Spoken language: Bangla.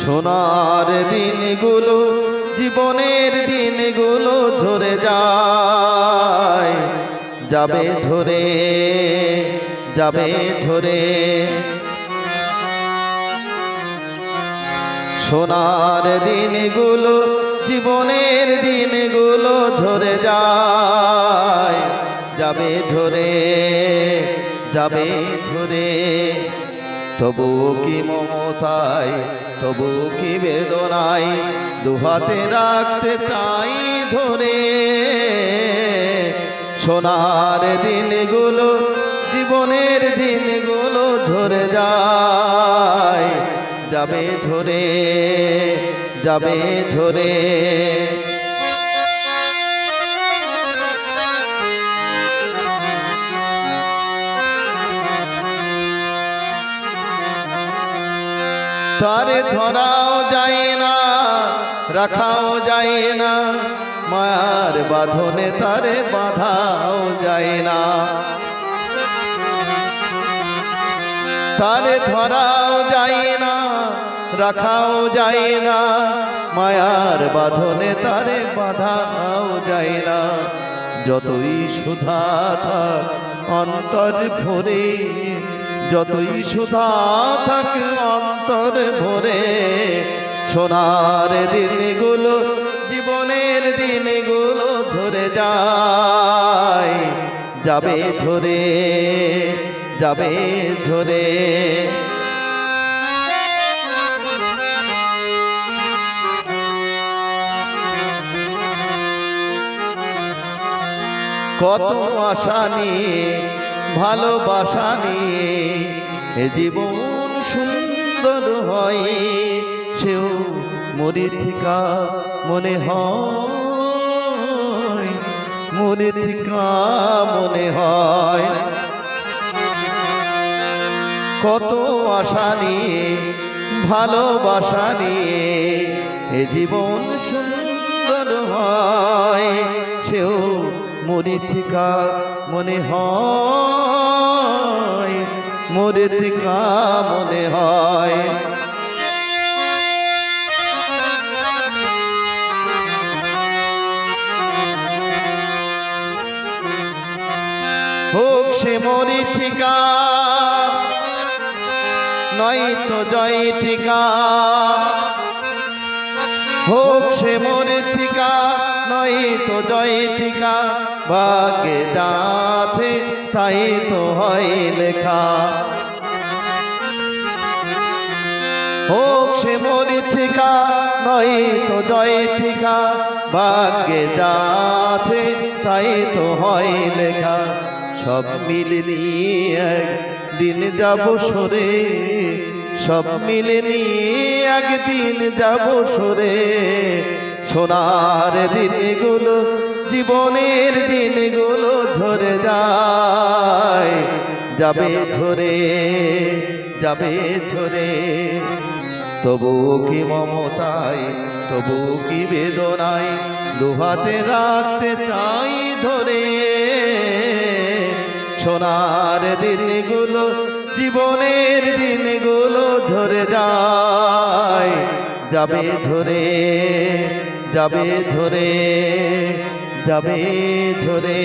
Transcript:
সোনার দিনগুলো জীবনের দিনগুলো ঝরে যায়। যাবে ঝরে যাবে ঝরে। সোনার দিনগুলো জীবনের দিনগুলো ঝরে যায়। যাবে ঝরে যাবে ঝরে। তবু কি মমতায় তবু কি বেদনায়, দুহাতে রাখতে চাই ধরে। সোনার দিনগুলো, জীবনের দিনগুলো ধরে যায়, যাবে ধরে যাবে ধরে। তারে ধরাও যায় না, রাখাও যায় না, মায়ার বাঁধনে তারে বাঁধাও যায় না। তারে ধরাও যায় না, রাখাও যায় না, মায়ার বাঁধনে তারে বাঁধাও যায় না। যতই সুধা থাক, অন্তর ভরে যতই সুধা থাক অন্তর ভরে, সোনার দিনগুলো, জীবনের দিনগুলো ধরে যায়। যাবে ধরে যাবে ধরে কত আশা নিয়ে, ভালোবাসা নিয়ে এ জীবন সুন্দর হয়, সেও মরিথিকা মনে হয়, মরিথিকা মনে হয়। কত আশা নিয়ে, ভালোবাসা নিয়ে এ জীবন সুন্দর হয়, সেও মরিথিকা মনে হয়। মরিথিকা মনে হয়। হোক সে মরিথিকা নয় তো জয় ঠিকা। হোক সে মরিথিকা নয় তো জয় ঠিকা, ভাগ্যে যাছে তাই তো হয় লেখা। হোক সে মরিথিকা নয় তো জয় ঠিকা, ভাগ্যে যাছে তাই তো হয় লেখা। সব মিলে নিয়ে একদিন যাব সরে, সব মিলে নিয়ে একদিন যাব সরে। সোনার দিনগুলো, জীবনের দিনগুলো ঝরে যায়। যাবে ঝরে যাবে ঝরে তবু কি মমতায়, তবু কি বেদনায় দুহাতে রাখতে চাই ধরে। সোনার দিনগুলো, জীবনের দিনগুলো ধরে যায়। যাবে ধরে যাবে ধরে যাবে ধরে